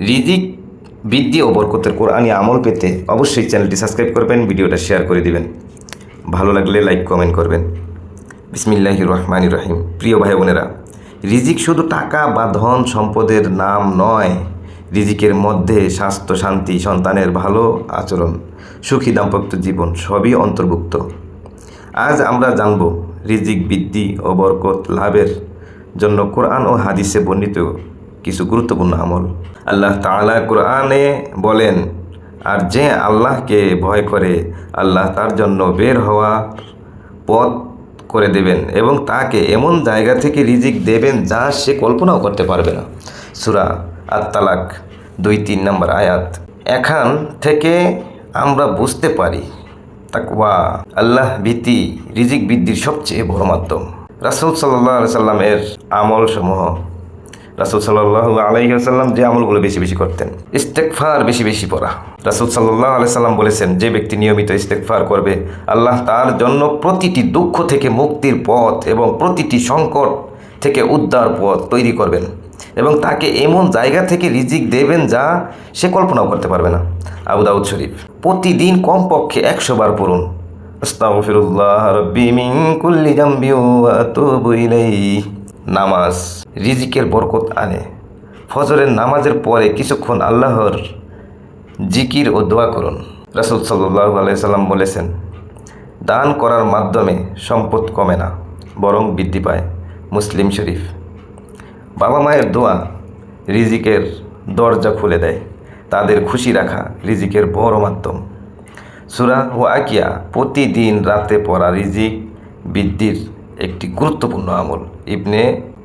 রিজিক বৃদ্ধি ও বরকতের কোরআনী আমল পেতে অবশ্যই চ্যানেলটি সাবস্ক্রাইব করবেন, ভিডিওটা শেয়ার করে দিবেন। ভালো লাগলে লাইক, কমেন্ট করবেন। বিসমিল্লাহ রহমান রহিম। প্রিয় ভাই বোনেরা, রিজিক শুধু টাকা বা ধন সম্পদের নাম নয়, রিজিকের মধ্যে স্বাস্থ্য, শান্তি, সন্তানের ভালো আচরণ, সুখী দাম্পত্য জীবন সবই অন্তর্ভুক্ত। আজ আমরা জানব রিজিক বৃদ্ধি ও বরকত লাভের জন্য কোরআন ও হাদিসে বর্ণিত কিছু গুরুত্বপূর্ণ আমল। আল্লাহ তালা কোরআনে বলেন, আর যে আল্লাহকে ভয় করে, আল্লাহ তার জন্য বের হওয়া পথ করে দেবেন এবং তাকে এমন জায়গা থেকে রিজিক দেবেন যা সে কল্পনাও করতে পারবে না। সুরা আত তালাক দুই তিন নম্বর আয়াত। এখান থেকে আমরা বুঝতে পারি, তাকওয়া আল্লাহ ভীতি, রিজিক বৃদ্ধির সবচেয়ে বড় মাধ্যম। রাসুল সাল্লাহ সাল্লামের আমল সমূহ রাসুল সাল্লাহ আলাইসাল্লাম যে আমলগুলো বেশি বেশি করতেন। ইস্তেকফার বেশি বেশি পড়া। রাসুল সাল্লাহ আলাই সাল্লাম বলেছেন, যে ব্যক্তি নিয়মিত ইস্তেকফার করবে, আল্লাহ তার জন্য প্রতিটি দুঃখ থেকে মুক্তির পথ এবং প্রতিটি সংকট থেকে উদ্ধার পথ তৈরি করবেন এবং তাকে এমন জায়গা থেকে রিজিক দেবেন যা সে কল্পনাও করতে পারবে না। আবু দাউদ শরীফ, প্রতিদিন কমপক্ষে একশো বার পড়ুন। আস্তাগফিরুল্লাহ রব্বি মিন কুল্লি জামবি ওয়া আতুবু ইলাইহি। নামাজ, রিজিকের বরকত আনে। ফজরের নামাজের পরে কিছুক্ষণ আল্লাহর জিকির ও দোয়া করুন। রাসুল সাল্লাহ আলাইসাল্লাম বলেছেন, দান করার মাধ্যমে সম্পদ কমে না, বরং বৃদ্ধি পায়। মুসলিম শরীফ। বাবা মায়ের দোয়া রিজিকের দরজা খুলে দেয়। তাদের খুশি রাখা রিজিকের বড় মাধ্যম। সুরা ও আকিয়া প্রতিদিন রাতে পড়া রিজিক বৃদ্ধির একটি গুরুত্বপূর্ণ আমল, ইবনে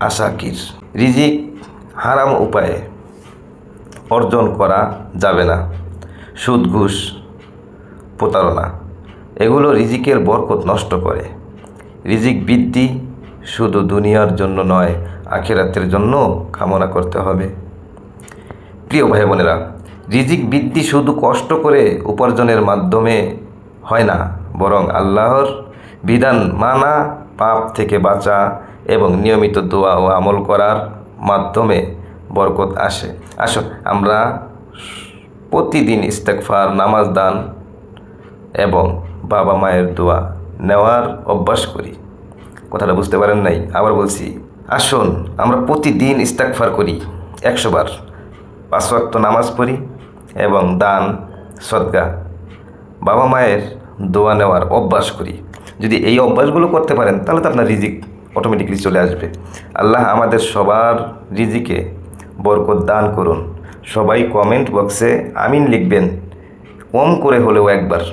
আশাকির রিজিক হারাম উপায়ে অর্জন করা যাবে না। সুদ, ঘুষ, প্রতারণা, এগুলো রিজিকের বরকত নষ্ট করে। রিজিক বৃদ্ধি শুধু দুনিয়ার জন্য নয়, আখেরাতের জন্য কামনা করতে হবে। প্রিয় ভাই বোনেরা রিজিক বৃদ্ধি শুধু কষ্ট করে উপার্জনের মাধ্যমে হয় না, বরং আল্লাহর বিধান মানা পাপ থেকে বাঁচা এবং নিয়মিত দোয়া ও আমল করার মাধ্যমে বরকত আসে। আসুন, আমরা প্রতিদিন ইস্তেকফার নামাজ দান এবং বাবা মায়ের দোয়া নেওয়ার অভ্যাস করি। কথাটা বুঝতে পারেন নাই? আবার বলছি, আসুন, আমরা প্রতিদিন ইস্তাকফার করি, একশো বার। পাঁচ নামাজ পড়ি এবং দান, সদ্গা। বাবা মায়ের দোয়া নেওয়ার অভ্যাস করি। যদি এই অভ্যাসগুলো করতে পারেন, তাহলে তো আপনার রিজিক অটোমেটিকলি চলে আসবে। আল্লাহ আমাদের সবার রিজিকে বরকত দান করুন। সবাই কমেন্ট বক্সে আমিন লিখবেন। কম করে হলেও একবার।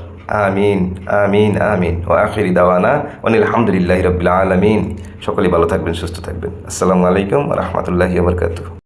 আমিন আমিন আমিন। ও আখিরি দাওয়ানা অনিল আলহামদুলিল্লাহ রবিল আলমিন। সকলেই ভালো থাকবেন, সুস্থ থাকবেন। আসসালামু আলাইকুম রহমতুল্লাহি বরকাতু